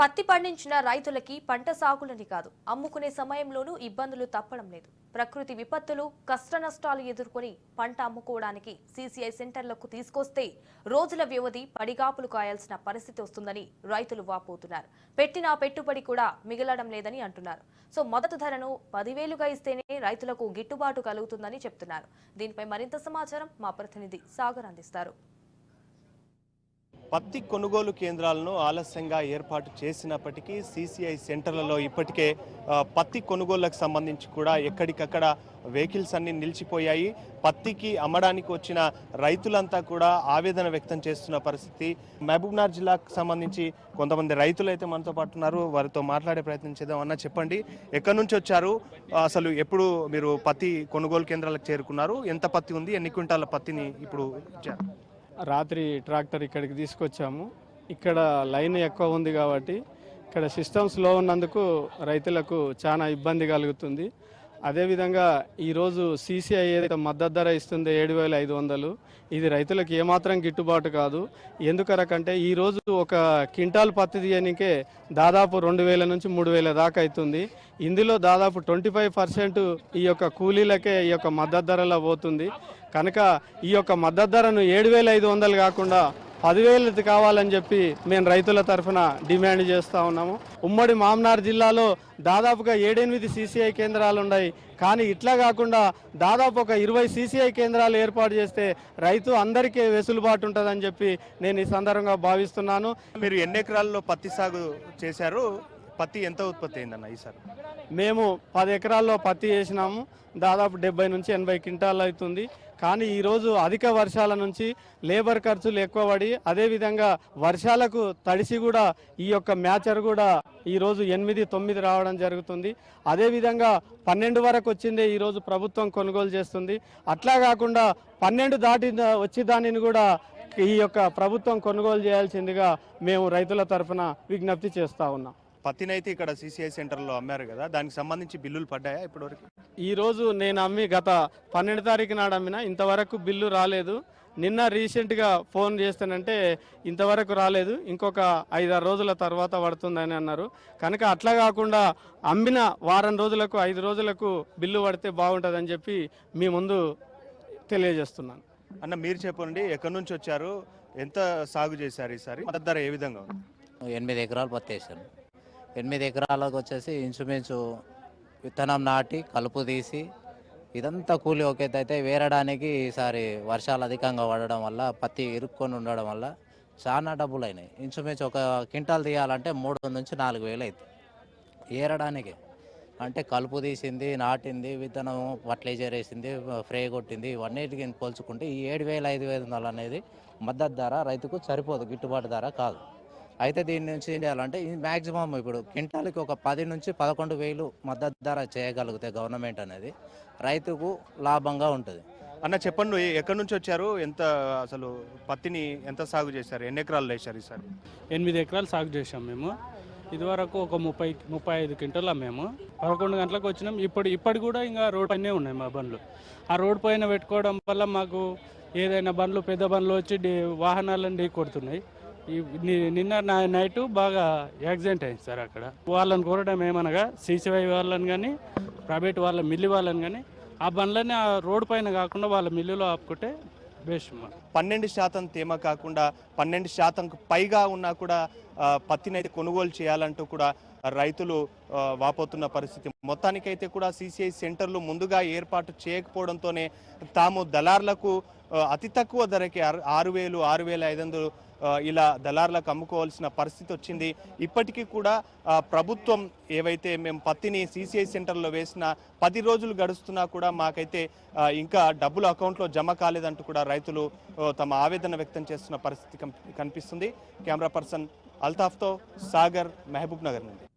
పత్తి పండించిన రైతులకి పంట సాగులని కాదు. అమ్ముకునే సమయంలోనూ ఇబ్బందులు తప్పడం లేదు. ప్రకృతి విపత్తులు కష్ట నష్టాలు ఎదుర్కొని పంట అమ్ముకోవడానికి సీసీఐ సెంటర్లకు తీసుకొస్తే రోజుల వ్యవధి పడిగాపులు కాయాల్సిన పరిస్థితి వస్తుందని రైతులు వాపోతున్నారు. పెట్టిన పెట్టుబడి కూడా మిగలడం లేదని అంటున్నారు. సో మొదటి ధరను పదివేలుగా ఇస్తేనే రైతులకు గిట్టుబాటు కలుగుతుందని చెప్తున్నారు. దీనిపై మరింత సమాచారం మా ప్రతినిధి సాగర్ అందిస్తారు. పత్తి కొనుగోలు కేంద్రాలను ఆలస్యంగా ఏర్పాటు చేసినప్పటికీ సీసీఐ సెంటర్లలో ఇప్పటికే పత్తి కొనుగోళ్ళకు సంబంధించి కూడా ఎక్కడికక్కడ వెహికల్స్ అన్ని నిలిచిపోయాయి. పత్తికి అమ్మడానికి వచ్చిన రైతులంతా కూడా ఆవేదన వ్యక్తం చేస్తున్న పరిస్థితి. మహబూబ్నగర్ జిల్లాకు సంబంధించి కొంతమంది రైతులు అయితే మనతో పాటు ఉన్నారు. వారితో మాట్లాడే ప్రయత్నం చేద్దాం అన్న చెప్పండి. ఎక్కడి నుంచి వచ్చారు? అసలు ఎప్పుడు మీరు పత్తి కొనుగోలు కేంద్రాలకు చేరుకున్నారు? ఎంత పత్తి ఉంది? ఎన్ని క్వింటాల పత్తిని ఇప్పుడు ఇచ్చారు? రాత్రి ట్రాక్టర్ ఇక్కడికి తీసుకొచ్చాము. ఇక్కడ లైన్ ఎక్కువ ఉంది కాబట్టి ఇక్కడ సిస్టమ్స్లో ఉన్నందుకు రైతులకు చాలా ఇబ్బంది కలుగుతుంది. అదేవిధంగా ఈరోజు సీసీఐ ఏదైతే మద్దతు ధర ఇస్తుందో ఏడు వేల ఐదు వందలు ఇది రైతులకు ఏమాత్రం గిట్టుబాటు కాదు. ఎందుకరకంటే ఈరోజు ఒక క్వింటాల్ పత్తి తీయనికే దాదాపు రెండు వేల నుంచి మూడు వేల దాకా అవుతుంది. ఇందులో దాదాపు ట్వంటీ ఫైవ్ పర్సెంట్ ఈ యొక్క కూలీలకే ఈ యొక్క మద్దతు ధరలో పోతుంది. కనుక ఈ యొక్క మద్దతు ధరను ఏడు వేల ఐదు వందలు కాకుండా పదివేలు కావాలని చెప్పి మేము రైతుల తరఫున డిమాండ్ చేస్తూ ఉన్నాము. ఉమ్మడి మామనార్ జిల్లాలో దాదాపుగా ఏడెనిమిది సీసీఐ కేంద్రాలు ఉన్నాయి. కానీ ఇట్లా కాకుండా దాదాపు ఒక ఇరవై సీసీఐ కేంద్రాలు ఏర్పాటు చేస్తే రైతు అందరికీ వెసులుబాటు ఉంటుందని చెప్పి నేను ఈ సందర్భంగా భావిస్తున్నాను. మీరు ఎన్ని ఎకరాల్లో పత్తి సాగు చేశారు? పత్తి ఎంత ఉత్పత్తి అయిందన్న ఈసారి? మేము పది ఎకరాల్లో పత్తి వేసినాము. దాదాపు డెబ్బై నుంచి ఎనభై క్వింటాల్ అవుతుంది. కానీ ఈరోజు అధిక వర్షాల నుంచి లేబర్ ఖర్చులు ఎక్కువ పడి అదేవిధంగా వర్షాలకు తడిసి కూడా ఈ యొక్క మ్యాచర్ కూడా ఈరోజు ఎనిమిది తొమ్మిది రావడం జరుగుతుంది. అదేవిధంగా పన్నెండు వరకు వచ్చిందే ఈరోజు ప్రభుత్వం కొనుగోలు చేస్తుంది. అట్లా కాకుండా పన్నెండు దాటి వచ్చి దానిని కూడా ఈ యొక్క ప్రభుత్వం కొనుగోలు చేయాల్సిందిగా మేము రైతుల తరఫున విజ్ఞప్తి చేస్తూ ఉన్నాం. పత్తినైతే ఇక్కడ సిసిఐ సెంటర్లో అమ్మారు కదా దానికి సంబంధించి బిల్లులు పడ్డాయా ఇప్పటివరకు? ఈ రోజు నేను అమ్మి గత పన్నెండు తారీఖు నాడు అమ్మిన ఇంతవరకు బిల్లు రాలేదు. నిన్న రీసెంట్గా ఫోన్ చేస్తానంటే ఇంతవరకు రాలేదు ఇంకొక ఐదారు రోజుల తర్వాత పడుతుందని అన్నారు. కనుక అట్లా కాకుండా అమ్మిన వారం రోజులకు ఐదు రోజులకు బిల్లు పడితే బాగుంటుందని చెప్పి మీ ముందు తెలియజేస్తున్నాను. అన్న మీరు చెప్పండి ఎక్కడి నుంచి వచ్చారు ఎంత సాగు చేశారు ఈసారి? మద్దతు ధర ఏ విధంగా ఉంది? ఎనిమిది ఎకరాలు పత్తి వేసాను. ఎనిమిది ఎకరాలకు వచ్చేసి ఇంచుమించు విత్తనం నాటి కలుపు తీసి ఇదంతా కూలి ఒక అయితే వేరడానికి ఈసారి వర్షాలు అధికంగా పడడం వల్ల పత్తి ఇరుక్కొని ఉండడం వల్ల చాలా డబ్బులు అయినాయి. ఇంచుమించు ఒక క్వింటాల్ తీయాలంటే మూడు నుంచి నాలుగు వేలు అవుతాయి ఏరడానికి అంటే కలుపు తీసింది నాటింది విత్తనం ఫర్టిలైజర్ వేసింది ఫ్రే కొట్టింది ఇవన్నిటికి పోల్చుకుంటే ఈ ఏడు వేల ఐదు వేల అనేది మద్దతు ధర రైతుకు సరిపోదు గిట్టుబాటు ధర కాదు. అయితే దీని నుంచి ఏం చేయాలంటే మ్యాక్సిమం ఇప్పుడు క్వింటాల్కి ఒక పది నుంచి పదకొండు వేలు మద్దతు ధర చేయగలిగితే గవర్నమెంట్ అనేది రైతుకు లాభంగా ఉంటుంది. అన్న చెప్పండి ఎక్కడి నుంచి వచ్చారు? ఎంత అసలు పత్తిని ఎంత సాగు చేశారు? ఎన్ని ఎకరాలు వేశారు ఈసారి? ఎనిమిది ఎకరాలు సాగు చేసాం మేము. ఇదివరకు ఒక ముప్పై ముప్పై ఐదు క్వింటల్ మేము. పదకొండు గంటలకు వచ్చినాం. ఇప్పుడు ఇప్పటి కూడా ఇంకా రోడ్ పైనే ఉన్నాయి మా బండ్లు. ఆ రోడ్ పైన పెట్టుకోవడం వల్ల మాకు ఏదైనా బండ్లు పెద్ద బండ్లు వచ్చి వాహనాలను ఢీ కొడుతున్నాయి. నిన్న నా- నైట్ బాగా యాక్సిడెంట్ అయింది సార్ అక్కడ. వాళ్ళని కోరడం ఏమనగా సీసీఐ వాళ్ళని కానీ ప్రైవేట్ వాళ్ళ మిల్లి వాళ్ళని కానీ ఆ బండ్లని ఆ రోడ్ పైన కాకుండా వాళ్ళ మిల్లులో ఆపుకుంటే పన్నెండు శాతం తేమ కాకుండా పన్నెండు శాతంకు పైగా ఉన్నా కూడా పత్తినైతే కొనుగోలు చేయాలంటూ కూడా రైతులు వాపోతున్న పరిస్థితి. మొత్తానికైతే కూడా సిసిఐ సెంటర్లు ముందుగా ఏర్పాటు చేయకపోవడంతోనే తాము దళార్లకు అతి తక్కువ ధరకి ఆరు- ఆరు వేలు ఆరు వేల ఐదు వందలు ఇలా దళార్లకు అమ్ముకోవాల్సిన పరిస్థితి వచ్చింది. ఇప్పటికీ కూడా ప్రభుత్వం ఏవైతే మేము పత్తిని సిసిఐ సెంటర్లో వేసిన పది రోజులు గడుస్తున్నా కూడా మాకైతే ఇంకా డబ్బులు అకౌంట్లో జమ కాలేదంటూ కూడా రైతులు తమ ఆవేదన వ్యక్తం చేస్తున్న పరిస్థితి కనిపిస్తుంది. కెమెరా పర్సన్ అల్తాఫ్తో సాగర్ మహబూబ్ నగర్ నుండి.